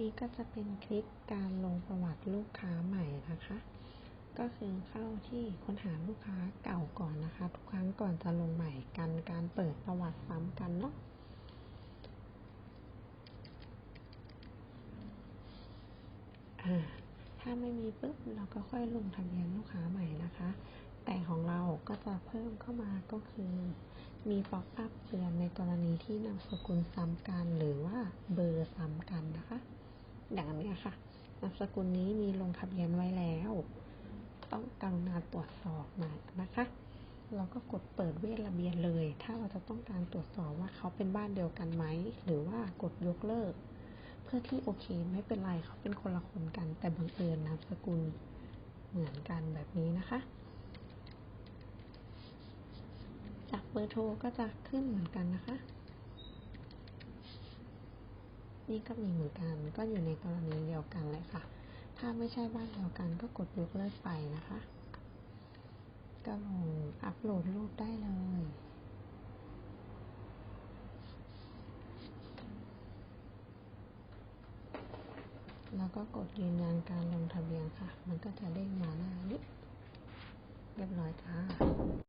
นี้ก็จะเป็นคลิปการลงประวัติลูกค้าใหม่นะคะ ก็คือเข้าที่ค้นหาลูกค้าเก่าก่อนนะคะ ทุกครั้งก่อนจะลงใหม่กันการเปิดประวัติซ้ำกันเนาะถ้าไม่มีปุ๊บเราก็ค่อยลงทะเบียนลูกค้าใหม่นะคะ แต่ของเราก็จะเพิ่มเข้ามาก็คือ มีป๊อปอัพเตือนในกรณีที่นามสกุลซ้ำกันหรือว่าเบอร์ซ้ำกันนะคะ อย่างนี้ค่ะนามสกุลนี้มีลงทะเบียนไว้แล้ว ต้องกรุณาตรวจสอบมานะคะ เราก็กดเปิดเวทระเบียนเลย ถ้าเราจะต้องการตรวจสอบว่าเขาเป็นบ้านเดียวกันไหม หรือว่ากดยกเลิก เพื่อที่โอเคไม่เป็นไรเขาเป็นคนละคนกัน แต่บังเอิญนามสกุลเหมือนกันแบบนี้นะคะจากเบอร์โทรก็จะขึ้นเหมือนกันนะคะ นี่ก็มีเหมือนกันก็อยู่ในกรณีเดียวกันเลยค่ะ ถ้าไม่ใช่บ้านเดียวกันก็กดยกเลิกไปนะคะ ก็ลงอัปโหลดรูปได้เลยแล้วก็กดยืนยันการลงทะเบียนค่ะ มันก็จะเด้งมาหน้านี้เรียบร้อยจ้า